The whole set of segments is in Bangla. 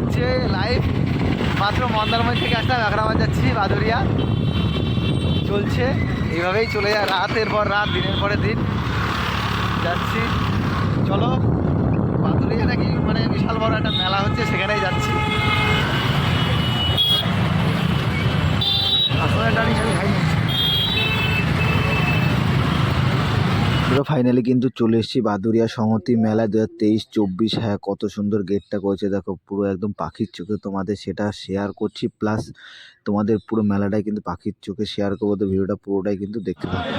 হচ্ছে লাইভ মাত্র মন্দারমণি থেকে আসলাম আগ্রাবাদ যাচ্ছি বাদুরিয়া চলছে, এইভাবেই চলে যায় রাতের পর রাত, দিনের পরে দিন। যাচ্ছি। চলো বাদুরিয়া নাকি মানে বিশাল বড় একটা মেলা হচ্ছে, সেখানেই যাচ্ছি। পুরো ফাইনালি কিন্তু চলে এসেছি বাদুরিয়া সংহতি মেলা দু হাজার তেইশ, চব্বিশ হ্যাঁ কত সুন্দর গেটটা করেছে। দেখো, পুরো একদম পাখির চোখে তোমাদের সেটা শেয়ার করছি। প্লাস তোমাদের পুরো মেলাটাই কিন্তু পাখির চোখে শেয়ার করব। তো ভিডিওটা পুরোটাই কিন্তু দেখতে থাকো।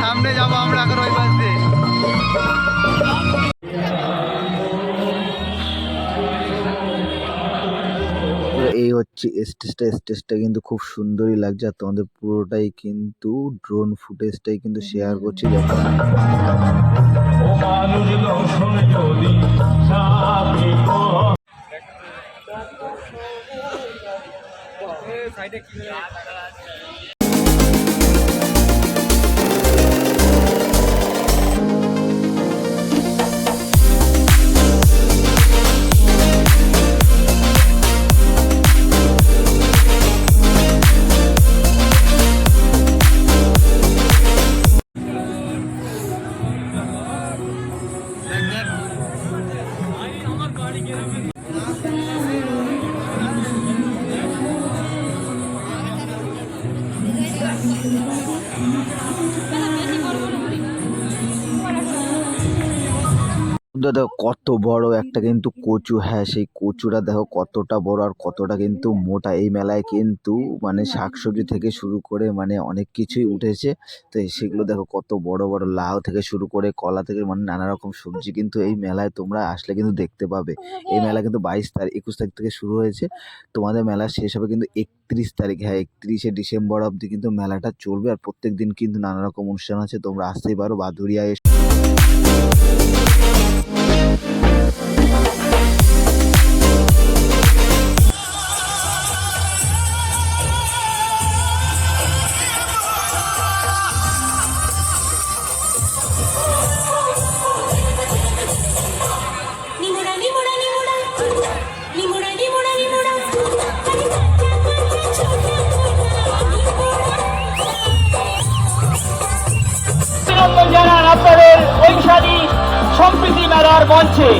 সামনে যাব আমরা এখন ওই পাশ দিয়ে এই হচ্ছে স্টেজটা স্টেজটা কিন্তু খুব সুন্দরই লাগছে আর তোমাদের পুরোটাই কিন্তু ড্রোন ফুটেজটাই কিন্তু শেয়ার করছি মানুষ দেখো কত বড় একটা কিন্তু কচু। হ্যাঁ সেই কচুটা দেখো কতটা বড় আর কতটা কিন্তু মোটা। এই মেলায় কিন্তু মানে শাকসবজি থেকে শুরু করে মানে অনেক কিছুই উঠেছে। তো সেগুলো দেখো কত বড় বড় লাউ থেকে শুরু করে কলা থেকে মানে নানা রকম সবজি কিন্তু এই মেলায় তোমরা আসলে কিন্তু দেখতে পাবে। এই মেলা কিন্তু বাইশ তারিখ একুশ তারিখ থেকে শুরু হয়েছে। তোমাদের মেলা শেষ হবে কিন্তু একত্রিশ তারিখ। হ্যাঁ একত্রিশে ডিসেম্বর অবধি কিন্তু মেলাটা চলবে। আর প্রত্যেক দিন কিন্তু নানা রকম অনুষ্ঠান আছে। তোমরা আসতেই পারো বাদুরিয়া এসে। অভিনন্দন জানান আপনাদের বৈশালী সম্প্রীতি মেলার মঞ্চে।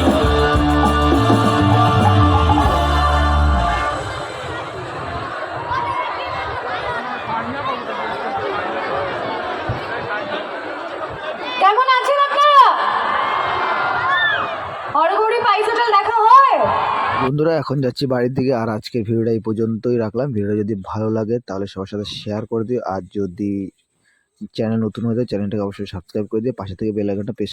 কেমন আছেন আপনারা? হরগৌরী পাইস দেখা হয়? বন্ধুরা এখন যাচ্ছি বাড়ির দিকে আর আজকের ভিডিওটা এই পর্যন্তই রাখলাম। ভিডিওটা যদি ভালো লাগে তাহলে সবার সাথে শেয়ার করে দিও। আর যদি চ্যানেল নতুন হয়ে চ্যানেলটাকে অবশ্যই সাবস্ক্রাইব করে দিয়ে পাশে থেকে বেল আইকনটা প্রেস